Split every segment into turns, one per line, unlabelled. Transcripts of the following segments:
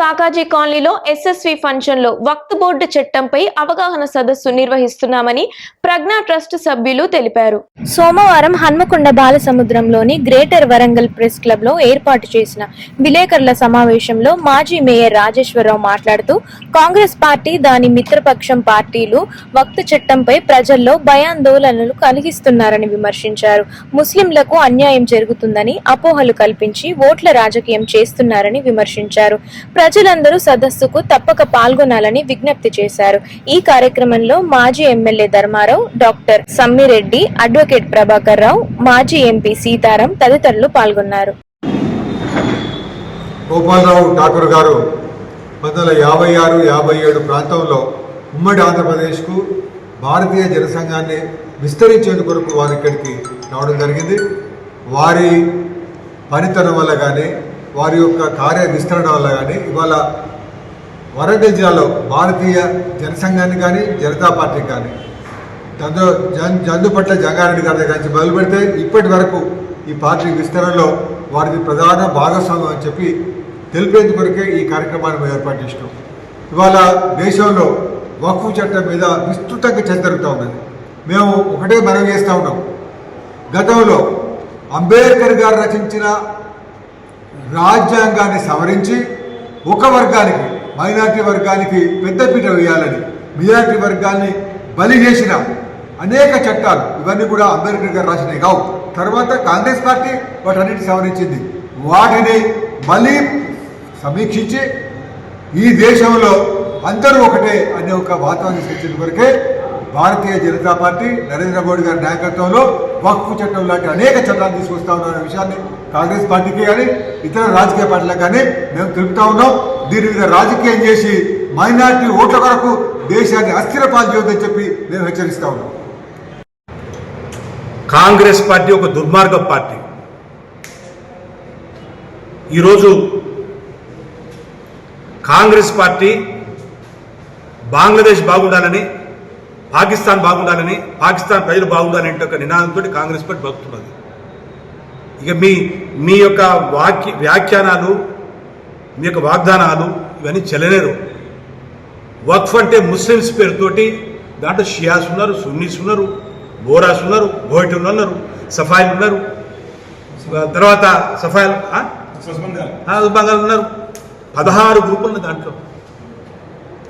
కాకాజీ కాలనీలో ఎస్ఎస్వి ఫంక్షన్లో వక్త్ బోర్డు చట్టంపై అవగాహన సదస్సు నిర్వహిస్తున్నామని ప్రజ్ఞా ట్రస్ట్ సభ్యులు తెలిపారు. సోమవారం హన్మకొండ బాలసముద్రంలోని గ్రేటర్ వరంగల్ ప్రెస్ క్లబ్లో ఏర్పాటు చేసిన విలేకరుల సమావేశంలో మాజీ మేయర్ రాజేశ్వరరావు మాట్లాడుతూ కాంగ్రెస్ పార్టీ దాని మిత్రపక్షం పార్టీలు వక్త్ చట్టంపై ప్రజల్లో భయాందోళనలు కలిగిస్తున్నారని విమర్శించారు. ముస్లింలకు అన్యాయం జరుగుతుందని అపోహలు కల్పించి ఓట్ల రాజకీయం చేస్తున్నారని విమర్శించారు. ప్రజలందరూ సదస్సుకు తప్పక పాల్గొనాలని విజ్ఞప్తి చేశారు. ఈ కార్యక్రమంలో మాజీ MLA Dharmarao doctor Sammireddy advocate Prabhakar Rao మాజీ ఎంపీ సీతారాం తదితరులు పాల్గొన్నారు.
గోపాలరావు ఠాకూర్ గారు పంతొమ్మిది యాభై ఆరు యాభై ఏడు ప్రాంతంలో ఉమ్మడి ఆంధ్రప్రదేశ్కు భారతీయ జనసంఘాన్ని విస్తరించేందుకు కొరకు వారు ఇక్కడికి రావడం జరిగింది. వారి పనితనం వల్ల కానీ వారి యొక్క కార్య విస్తరణ వల్ల కానీ ఇవాళ వరంగల్ జిల్లాలో భారతీయ జనసంఘాన్ని కానీ జనతా పార్టీ కానీ చందు జన్ జందుపట్ల జంగారెడ్డి గారి దగ్గర నుంచి మొదలు పెడితే ఇప్పటి వరకు ఈ పార్టీ విస్తరణలో వారిది ప్రధాన భాగస్వామ్యం అని చెప్పి తెలిపేందుకొరకే ఈ కార్యక్రమాన్ని ఏర్పాటు చేసినాం. ఇవాళ దేశంలో వక్ఫ్ చట్టం మీద విస్తృతంగా చర్చ జరుగుతూ ఉన్నది. మేము ఒకటే మనం చేస్తూ ఉన్నాం. గతంలో అంబేద్కర్ గారు రచించిన రాజ్యాంగాన్ని సవరించి ఒక వర్గానికి మైనార్టీ వర్గానికి పెద్దపీట వేయాలని మినార్టీ వర్గాన్ని బలి చేసిన అనేక చట్టాలు ఇవన్నీ కూడా అంబేద్కర్ గారు రాసినవి కావు. తర్వాత కాంగ్రెస్ పార్టీ వాటన్నిటి సవరించింది. వాటిని మళ్ళీ సమీక్షించి ఈ దేశంలో అందరూ ఒకటే అనే ఒక వాతావరణం సృష్టించిన కొరకే భారతీయ జనతా పార్టీ నరేంద్ర మోడీ గారి నాయకత్వంలో వక్ఫ్ చట్టం లాంటి అనేక చట్టాలు తీసుకొస్తా ఉన్నారనే విషయాన్ని కాంగ్రెస్ పార్టీకి కానీ ఇతర రాజకీయ పార్టీలకు కానీ మేము తెలుపుతా ఉన్నాం. దీని మీద రాజకీయం చేసి మైనార్టీ ఓట్ల కొరకు దేశాన్ని అస్థిర పాలు చేయొద్దని చెప్పి మేము హెచ్చరిస్తా ఉన్నాం.
కాంగ్రెస్ పార్టీ ఒక దుర్మార్గ పార్టీ. ఈరోజు కాంగ్రెస్ పార్టీ బంగ్లాదేశ్ బాగుండాలని పాకిస్తాన్ బాగుండాలని పాకిస్తాన్ ప్రజలు బాగుండాలని ఒక నినాదంతో కాంగ్రెస్ పార్టీ బతుకుతున్నది ఇక మీ మీ యొక్క వాక్య వ్యాఖ్యానాలు మీ యొక్క వాగ్దానాలు ఇవన్నీ చెల్లనేరు వక్ఫ్ అంటే ముస్లిమ్స్ పేరుతోటి దాంట్లో షియాస్ ఉన్నారు సున్నీస్ ఉన్నారు బోరాస్ ఉన్నారు బోయిటలు ఉన్నారు సఫాయిలు ఉన్నారు. తర్వాత సఫాయిలు బంగాల్ ఉన్నారు. పదహారు గ్రూపులు ఉన్నాయి దాంట్లో.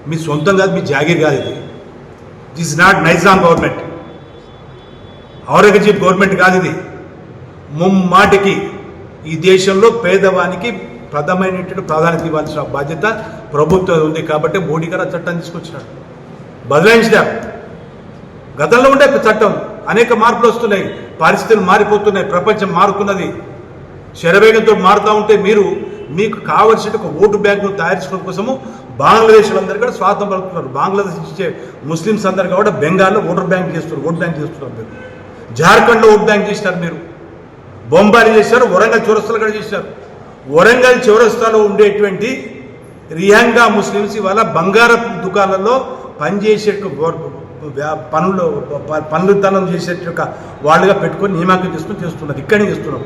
మీ సొంతం కాదు మీ జాగీర్ కాదు ఇది. This not Nizam government Aurangzeb government కాదు ఇది. ముమ్మాటికి ఈ దేశంలో పేదవానికి ప్రథమైనటువంటి ప్రాధాన్యత ఇవ్వాల్సిన బాధ్యత ప్రభుత్వం ఉంది కాబట్టి మోడీ గారు చట్టం తీసుకొచ్చినాడు. బదలాయించినారు గతంలో ఉండే చట్టం అనేక మార్పులు వస్తున్నాయి. పరిస్థితులు మారిపోతున్నాయి. ప్రపంచం మారుతున్నది. శరవేగంతో మారుతూ ఉంటే మీరు మీకు కావలసిన ఒక ఓటు బ్యాంకును తయారు చేసుకోవడం కోసము బంగ్లాదేశ్ అందరూ కూడా స్వాతంత్రం పలుకుతున్నారు. బంగ్లాదేశ్ ఇచ్చే ముస్లిమ్స్ అందరు కూడా బెంగాల్లో ఓటర్ బ్యాంక్ చేస్తున్నారు. ఓట్ బ్యాంక్ చేస్తున్నారు మీరు. జార్ఖండ్లో ఓట్ బ్యాంక్ చేసినారు మీరు. బొంబాయి చేశారు వరంగల్ చౌరస్తాలో కూడా చేశారు. వరంగల్ చౌరస్తాలో ఉండేటువంటి రియాంగా ముస్లిమ్స్ ఇవాళ బంగారపు దుకాణాల్లో పనిచేసే పనులు ప- పనులతనం చేసే వాళ్ళుగా పెట్టుకొని నియామకం చేసుకొని చేస్తున్నారు. ఇక్కడే చేస్తున్నారు.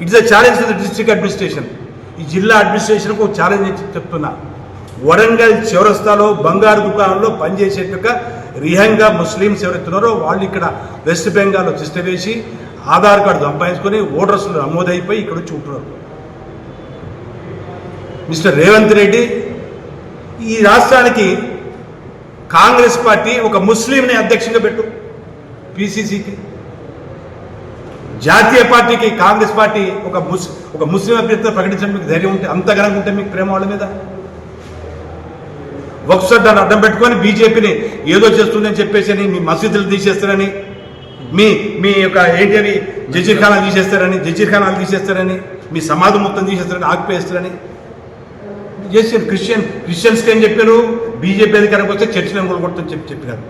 It's a challenge to the district administration ఈ జిల్లా అడ్మినిస్ట్రేషన్కు ఒక ఛాలెంజ్ చెప్తున్నా. వరంగల్ చౌరస్తాలో బంగారు దుకాణంలో పనిచేసే రిహంగా ముస్లిమ్స్ ఎవరెత్తున్నారో వాళ్ళు ఇక్కడ వెస్ట్ బెంగాల్లో చిస్ట వేసి ఆధార్ కార్డు సంపాదించుకొని ఓటర్స్ నమోదైపోయి ఇక్కడ వచ్చి ఉంటున్నారు. మిస్టర్ రేవంత్ రెడ్డి ఈ రాష్ట్రానికి కాంగ్రెస్ పార్టీ ఒక ముస్లింని అధ్యక్షంగా పెట్టు పిసిసికి. జాతీయ పార్టీకి కాంగ్రెస్ పార్టీ ఒక ముస్ ఒక ముస్లిం అభ్యర్థిని ప్రకటించడం మీకు ధైర్యం ఉంటే అంత ఘనంగా ఉంటే మీకు ప్రేమ వాళ్ళ మీద? ఒకసారి దాన్ని అడ్డం పెట్టుకొని బీజేపీని ఏదో చేస్తుందని చెప్పేసి అని మీ మసీదులు తీసేస్తారని మీ మీ యొక్క ఏంటి అని జజీర్ ఖానాలు తీసేస్తారని జజీర్ ఖానాలు తీసేస్తారని మీ సమాధి మొత్తం తీసేస్తారని ఆగిపోయేస్తారని. చేసి క్రిస్టియన్ క్రిస్టియన్స్కి ఏం చెప్పారు? బీజేపీ అధికారంకి వస్తే చర్చిలను కొలగొట్టని చెప్పి చెప్పినారు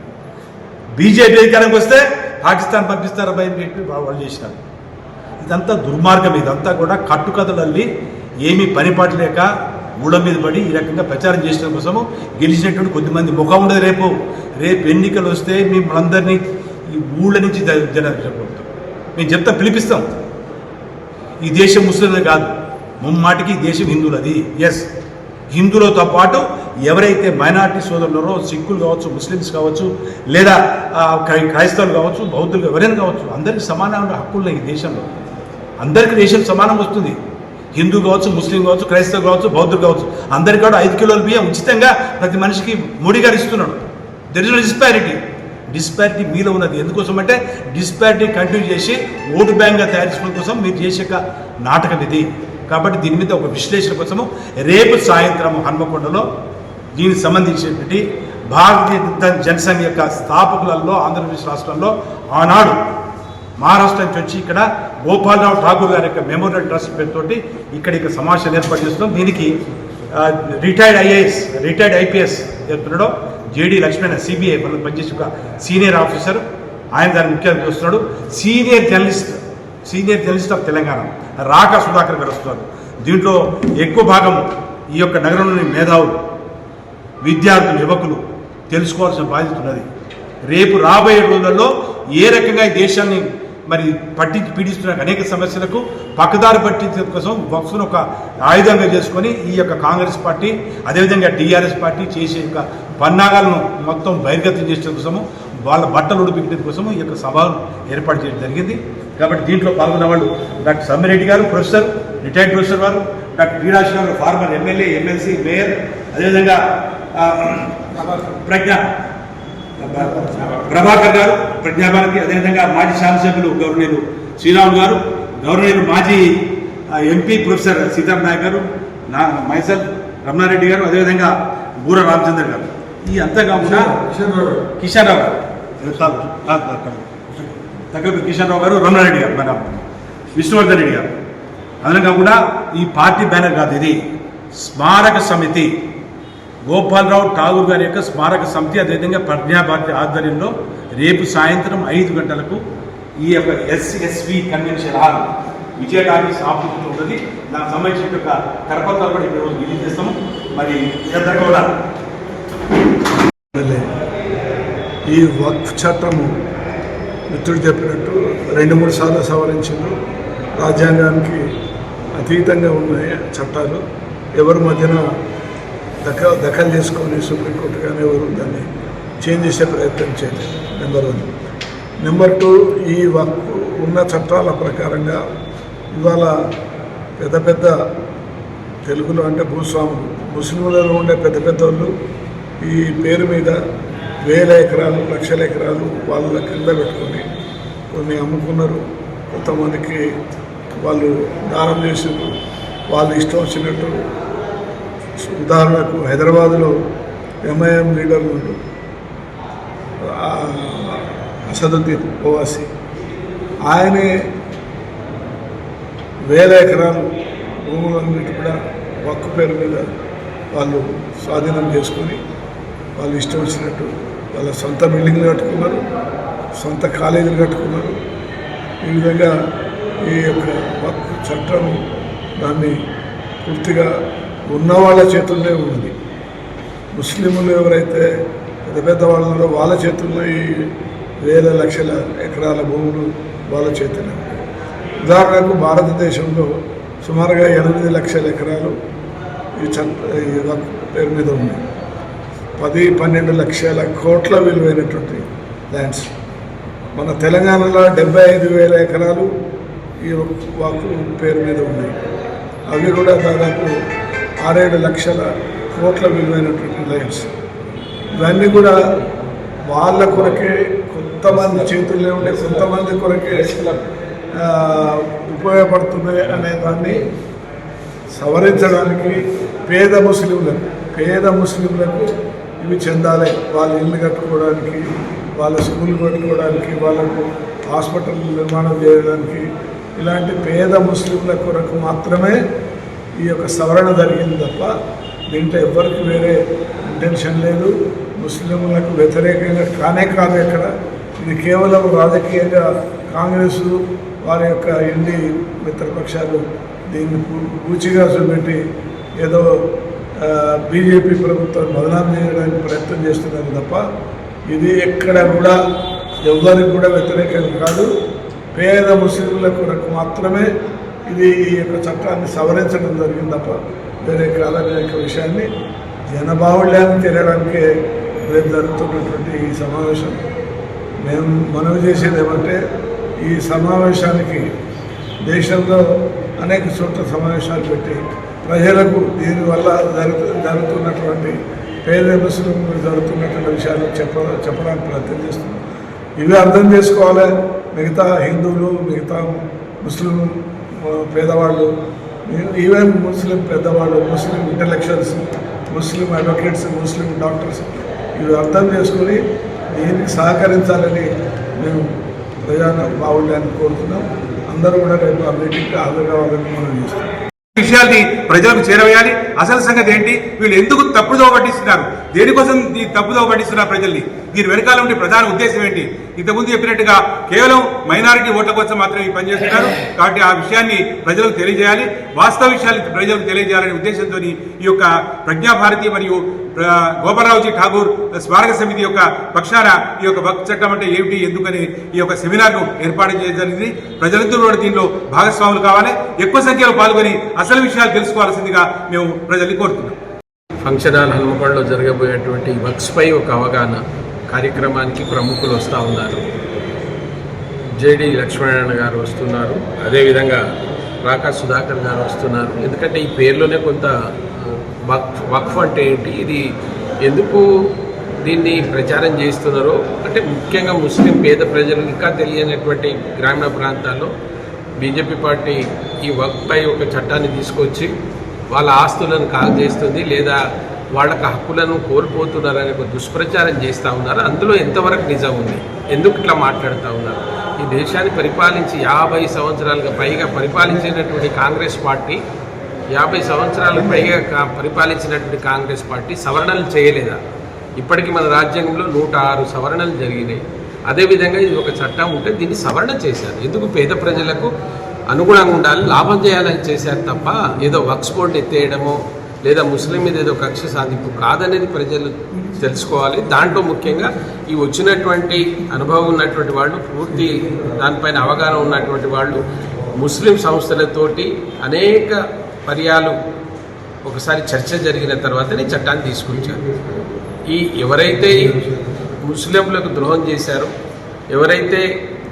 బీజేపీ అధికారంకి వస్తే పాకిస్తాన్ పంపిస్తారు భయం చెప్పి వాళ్ళు చేసినారు. ఇదంతా దుర్మార్గం ఇదంతా కూడా కట్టుకథలల్లి ఏమీ పనిపాటు లేక ఊళ్ళ మీద పడి ఈ రకంగా ప్రచారం చేసిన కోసము గెలిచినటువంటి కొద్దిమంది ముఖం ఉండదు రేపు. రేపు ఎన్నికలు వస్తే మిమ్మల్ని అందరినీ ఈ ఊళ్ళ నుంచి జ- చెప్పుకుంటాం మేము చెప్తా పిలిపిస్తాం. ఈ దేశం ముస్లింలు కాదు. ముమ్మాటికి దేశం హిందువులది. ఎస్ హిందువులతో పాటు ఎవరైతే మైనారిటీ సోదరులరో సిక్కులు కావచ్చు ముస్లిమ్స్ కావచ్చు లేదా క్రైస్తవులు కావచ్చు బౌద్ధులు ఎవరైనా కావచ్చు అందరికీ సమానమైన హక్కులు ఈ దేశంలో. అందరికీ దేశం సమానం వస్తుంది. హిందూ కావచ్చు ముస్లిం కావచ్చు క్రైస్తవు కావచ్చు బౌద్ధులు కావచ్చు అందరికీ కూడా ఐదు కిలోల బియ్యం ఉచితంగా ప్రతి మనిషికి మోడీ గారు ఇస్తున్నాడు దెర్ ఇస్ డిస్పారిటీ డిస్పారిటీ మీలో ఉన్నది. ఎందుకోసం అంటే డిస్పారిటీ కంటిన్యూ చేసి ఓటు బ్యాంక్గా తయారు చేసుకోవడం కోసం మీరు చేసే ఒక నాటకం ఇది. కాబట్టి దీని మీద ఒక విశ్లేషణ కోసము రేపు సాయంత్రం హన్మకొండలో దీనికి సంబంధించినటువంటి భారతీయ జనసంఘ యొక్క స్థాపకులలో ఆంధ్రప్రదేశ్ రాష్ట్రంలో ఆనాడు మహారాష్ట్ర నుంచి వచ్చి ఇక్కడ గోపాలరావు ఠాకూర్ గారి యొక్క మెమోరియల్ ట్రస్ట్ పేరుతోటి ఇక్కడ ఇక సమావేశాలు ఏర్పాటు చేస్తున్నాం. దీనికి రిటైర్డ్ ఐఏఎస్ రిటైర్డ్ ఐపీఎస్ చెప్తున్నాడు జేడీ లక్ష్మణ సిబిఐ వాళ్ళు పనిచేసి ఒక సీనియర్ ఆఫీసర్ ఆయన దాన్ని ముఖ్యంగా చూస్తున్నాడు senior journalist senior journalist of Telangana రాక సుధాకర్ గారు వస్తున్నారు. దీంట్లో ఎక్కువ భాగం ఈ యొక్క నగరంలోని మేధావులు విద్యార్థులు యువకులు తెలుసుకోవాల్సిన బాధ్యత ఉన్నది. రేపు రాబోయే రోజులలో ఏ రకంగా ఈ దేశాన్ని మరి పట్టించి పీడిస్తున్న అనేక సమస్యలకు పక్కదారి పట్టించడం కోసం వక్ఫ్ను ఒక ఆయుధంగా చేసుకొని ఈ యొక్క కాంగ్రెస్ పార్టీ అదేవిధంగా టీఆర్ఎస్ పార్టీ చేసే యొక్క పన్నాగాలను మొత్తం బహిర్గతం చేసే కోసము వాళ్ళ బట్టలు ఉడిపించడం కోసము ఈ యొక్క సభను ఏర్పాటు చేయడం జరిగింది. కాబట్టి దీంట్లో పాల్గొన్న వాళ్ళు డాక్టర్ సమ్మిరెడ్డి గారు ప్రొఫెసర్ రిటైర్డ్ ప్రొఫెసర్ వారు డాక్టర్ వీరాజ్ గారు ఫార్మర్ ఎమ్మెల్యే ఎమ్మెల్సీ మేయర్ అదేవిధంగా ప్రజ్ఞ ప్రభాకర్ గారు ప్రజ్ఞాభారతి అదేవిధంగా మాజీ శాసనసభ్యులు గవర్నీయులు శ్రీరాములు గారు గవర్నీయులు మాజీ ఎంపీ ప్రొఫెసర్ సీతారాం నాయక్ గారు నా మైసల్ రమణారెడ్డి గారు అదేవిధంగా బూర రామచంద్ర గారు. ఈ అంతా కాకుండా
కిషన్ రావు గారు.
కిషన్ రావు గారు కిషన్ రావు గారు రమణారెడ్డి గారు మన విష్ణువర్ధన్ రెడ్డి గారు. అదనం కాకుండా ఈ పార్టీ బ్యానర్ కాదు ఇది. స్మారక సమితి. గోపాలరావు ఠాగూర్ గారి యొక్క స్మారక సమితి అదేవిధంగా ప్రజ్ఞాభారతి ఆధ్వర్యంలో రేపు సాయంత్రం ఐదు గంటలకు ఈ యొక్క SSV convention hall Vijaya talkies ఉన్నది. దానికి సంబంధించిన యొక్క కరపత్రాలు కూడా ఈరోజు రిలీజ్ చేస్తాము. మరి ఇదంతా కూడా
ఈ వక్ఫ్ చట్టము మిత్రుడు చెప్పినట్టు రెండు మూడు సార్లు సవరించింది రాజ్యాంగానికి అతీతంగా ఉన్నాయి చట్టాలు ఎవరి మధ్యన దఖ దఖలు చేసుకొని సుప్రీంకోర్టు కానీ ఎవరు దాన్ని చేంజ్ చేసే ప్రయత్నం చేయలేదు నెంబర్ వన్. నెంబర్ టూ ఈ ఉన్న చట్టాల ప్రకారంగా ఇవాళ పెద్ద పెద్ద తెలుగులో అంటే భూస్వాములు ముస్లింలలో ఉండే పెద్ద పెద్ద వాళ్ళు ఈ పేరు మీద వేల ఎకరాలు లక్షల ఎకరాలు వాళ్ళ కింద పెట్టుకొని కొన్ని అమ్ముకున్నారు. కొంతమందికి వాళ్ళు దానం చేసినారు వాళ్ళు ఇష్టం వచ్చినట్టు ఉదాహరణకు హైదరాబాద్లో ఎంఐఎం లీడర్ అసదుద్దీన్ ఓవాసి ఆయనే వేల ఎకరాలు భూములన్నిటి కూడా ఒక్క పేరు మీద వాళ్ళు స్వాధీనం చేసుకొని వాళ్ళు ఇష్టం వచ్చినట్టు వాళ్ళ సొంత బిల్డింగ్లు కట్టుకున్నారు సొంత కాలేజీలు కట్టుకున్నారు. ఈ విధంగా ఈ యొక్క వక్కు చట్టం దాన్ని పూర్తిగా ఉన్న వాళ్ళ చేతుల్లోనే ఉంది. ముస్లింలు ఎవరైతే పెద్ద పెద్ద వాళ్ళు ఉన్నారో వాళ్ళ చేతుల్లో ఈ వేల లక్షల ఎకరాల భూములు వాళ్ళ చేతుల్లో ఉదాహరణకు భారతదేశంలో సుమారుగా ఎనిమిది లక్షల ఎకరాలు ఈ చట్ట పేరు మీద ఉన్నాయి పది పన్నెండు లక్షల కోట్ల విలువైనటువంటి ల్యాండ్స్ మన తెలంగాణలో డెబ్బై ఐదు వేల ఎకరాలు ఈ వాకు పేరు మీద ఉన్నాయి. అవి కూడా దాదాపు ఆరేడు లక్షల కోట్ల విలువైనటువంటి లైన్స్ ఇవన్నీ కూడా వాళ్ళ కొరకే కొంతమంది చేతుల్లో ఉండే కొంతమంది కొరకే ఉపయోగపడుతున్నాయి అనే దాన్ని సవరించడానికి పేద ముస్లింలకు పేద ముస్లింలకు ఇవి చెందాలి. వాళ్ళ ఇల్లు కట్టుకోవడానికి వాళ్ళ స్కూల్ కట్టుకోవడానికి వాళ్ళకు హాస్పిటల్ నిర్మాణం చేయడానికి ఇలాంటి పేద ముస్లింల కొరకు మాత్రమే ఈ యొక్క సవరణ జరిగింది తప్ప దీంట్లో ఎవరికి వేరే ఇంటెన్షన్ లేదు. ముస్లింలకు వ్యతిరేకంగా కానే కాదు ఇక్కడ. ఇది కేవలం రాజకీయంగా కాంగ్రెస్ వారి యొక్క ఇండి మిత్రపక్షాలు దీన్ని పూచిగా చూపెట్టి ఏదో బీజేపీ ప్రభుత్వం బదనాం చేయడానికి ప్రయత్నం చేస్తున్నారు తప్ప ఇది ఎక్కడ కూడా ఎవరికి కూడా వ్యతిరేకం కాదు. పేద ముస్లింల కొరకు మాత్రమే ఇది ఈ యొక్క చట్టాన్ని సవరించడం జరిగింది తప్ప వేరే కాలం యొక్క విషయాన్ని జనబాహుళ్యాన్ని తెలియడానికి రేపు జరుగుతున్నటువంటి ఈ సమావేశం. మేము మనవి చేసేది ఏమంటే ఈ సమావేశానికి దేశంలో అనేక చోట్ల సమావేశాలు పెట్టి ప్రజలకు దీనివల్ల జరుగు జరుగుతున్నటువంటి పేద ముస్లింలు జరుగుతున్నటువంటి విషయాలు చెప్ప చెప్పడానికి ప్రయత్నం చేస్తున్నాం. ఇవి అర్థం చేసుకోవాలి. మిగతా హిందువులు మిగతా ముస్లిం పేదవాళ్ళు ఈవెన్ ముస్లిం పెద్దవాళ్ళు Muslim intellectuals Muslim advocates Muslim doctors ఇవి అర్థం చేసుకొని దీనికి సహకరించాలని మేము ప్రజా బాగుండాలని కోరుతున్నాం. అందరూ కూడా రేపు ఆ మీటింగ్కి హాజరు కావాలని మనం చేస్తున్నాం.
విషయాన్ని ప్రజలకు చేరవేయాలి. అసలు సంగతి ఏంటి? వీళ్ళు ఎందుకు తప్పుదో పట్టిస్తున్నారు? దేనికోసం ఈ తప్పుదో పట్టిస్తున్నారు ప్రజల్ని? దీని వెనకాల ఉండే ప్రధాన ఉద్దేశం ఏంటి? ఇంతకుముందు చెప్పినట్టుగా కేవలం మైనారిటీ ఓట్ల కోసం మాత్రమే ఈ పనిచేస్తున్నారు కాబట్టి ఆ విషయాన్ని ప్రజలకు తెలియజేయాలి. వాస్తవ విషయాలు ప్రజలకు తెలియజేయాలనే ఉద్దేశంతో ఈ యొక్క ప్రజ్ఞాభారతి మరియు గోపాలరావుజీ ఠాగూర్ స్మారక సమితి యొక్క పక్షాన ఈ యొక్క భక్తి చట్టం అంటే ఏమిటి ఎందుకని ఈ యొక్క సెమినార్ను ఏర్పాటు చేయడం జరిగింది. ప్రజలందరూ కూడా దీనిలో భాగస్వాములు కావాలి. ఎక్కువ సంఖ్యలో పాల్గొని అసలు విషయాలు తెలుసుకోవాల్సిందిగా మేము ప్రజల్ని కోరుతున్నాం.
ఫంక్షన్ హాల్ హనుమకొండలో జరగబోయేటువంటి వర్క్స్పై ఒక అవగాహన కార్యక్రమానికి ప్రముఖులు వస్తూ ఉన్నారు. జేడి లక్ష్మీనారాయణ గారు వస్తున్నారు. అదేవిధంగా రాకా సుధాకర్ గారు వస్తున్నారు. ఎందుకంటే ఈ పేర్లోనే కొంత వక్ఫ్ వక్ఫ్ అంటే ఏంటి? ఇది ఎందుకు దీన్ని ప్రచారం చేస్తున్నారో? అంటే ముఖ్యంగా ముస్లిం పేద ప్రజలు ఇంకా తెలియనటువంటి గ్రామీణ ప్రాంతాల్లో బీజేపీ పార్టీ ఈ వక్ఫ్పై ఒక చట్టాన్ని తీసుకొచ్చి వాళ్ళ ఆస్తులను కాల్చేస్తుంది లేదా వాళ్ళకి హక్కులను కోల్పోతున్నారనే ఒక దుష్ప్రచారం చేస్తూ ఉన్నారు. అందులో ఎంతవరకు నిజం ఉంది? ఎందుకు ఇట్లా మాట్లాడుతూ ఉన్నారు? ఈ దేశాన్ని పరిపాలించి యాభై సంవత్సరాలుగా పైగా పరిపాలించినటువంటి కాంగ్రెస్ పార్టీ యాభై సంవత్సరాలకు పైగా కా- పరిపాలించినటువంటి కాంగ్రెస్ పార్టీ సవరణలు చేయలేదా? ఇప్పటికీ మన రాజ్యాంగంలో నూట ఆరు సవరణలు జరిగినాయి. అదేవిధంగా ఇది ఒక చట్టం ఉంటే దీన్ని సవరణ చేశారు. ఎందుకు పేద ప్రజలకు అనుగుణంగా ఉండాలి లాభం చేయాలని చేశారు తప్ప ఏదో వక్స్ బోర్డు ఎత్తేయడమో లేదా ముస్లిం మీద ఏదో కక్ష సాధింపు కాదనేది ప్రజలు తెలుసుకోవాలి. దాంట్లో ముఖ్యంగా ఈ వచ్చినటువంటి అనుభవం ఉన్నటువంటి వాళ్ళు పూర్తి దానిపైన అవగాహన ఉన్నటువంటి వాళ్ళు ముస్లిం సంస్థలతోటి అనేక పర్యాలు ఒకసారి చర్చ జరిగిన తర్వాతనే చట్టాన్ని తీసుకొచ్చారు. ఈ ఎవరైతే ముస్లింలకు ద్రోహం చేశారో ఎవరైతే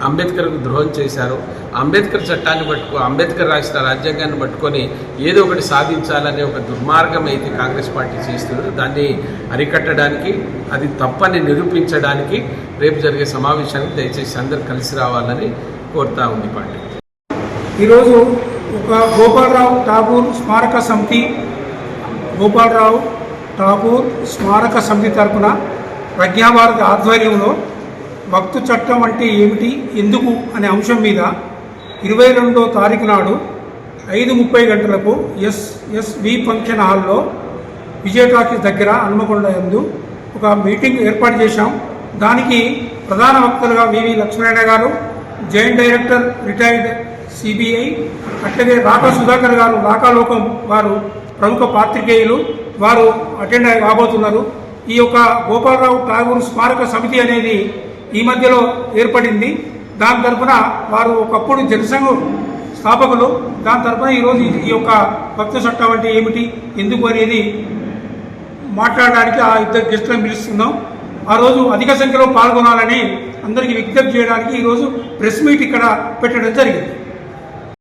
అంబేద్కర్కు ద్రోహం చేశారు. అంబేద్కర్ చట్టాన్ని పట్టుకో అంబేద్కర్ రాసిన రాజ్యాంగాన్ని పట్టుకొని ఏదో ఒకటి సాధించాలనే ఒక దుర్మార్గం అయితే కాంగ్రెస్ పార్టీ చేస్తుందో దాన్ని అరికట్టడానికి అది తప్పని నిరూపించడానికి రేపు జరిగే సమావేశానికి దయచేసి అందరూ కలిసి రావాలని కోరుతా ఉంది పార్టీ.
ఈరోజు ఒక గోపాలరావు ఠాగూర్ స్మారక సమితి గోపాలరావు ఠాగూర్ స్మారక సమితి తరపున ప్రజ్ఞాభారతి ఆధ్వర్యంలో వక్తు చట్టం అంటే ఏమిటి ఎందుకు అనే అంశం మీద ఇరవై రెండో తారీఖు నాడు ఐదు ముప్పై గంటలకు ఎస్ ఎస్వి ఫంక్షన్ హాల్లో విజయ టాకీస్ దగ్గర హన్మకొండ ఎందు ఒక మీటింగ్ ఏర్పాటు చేశాం. దానికి ప్రధాన వక్తలుగా వివి లక్ష్మీనారాయణ గారు జాయింట్ డైరెక్టర్ రిటైర్డ్ సిబిఐ అట్లాగే రాకా సుధాకర్ గారు రాకాలోకం వారు ప్రముఖ పాత్రికేయులు వారు అటెండ్ అయి కాబోతున్నారు ఈ యొక్క గోపాలరావు ఠాగూర్ స్మారక సమితి అనేది ఈ మధ్యలో ఏర్పడింది. దాని తరఫున వారు ఒకప్పుడు జనసంఘం స్థాపకులు. దాని తరఫున ఈరోజు ఈ- ఈ యొక్క భక్త చట్టం అంటే ఏమిటి ఎందుకు అనేది మాట్లాడడానికి ఆ ఇద్దరు గెస్టులను పిలుస్తున్నాం. ఆ రోజు అధిక సంఖ్యలో పాల్గొనాలని అందరికీ విజ్ఞప్తి చేయడానికి ఈరోజు ప్రెస్ మీట్ ఇక్కడ పెట్టడం జరిగింది.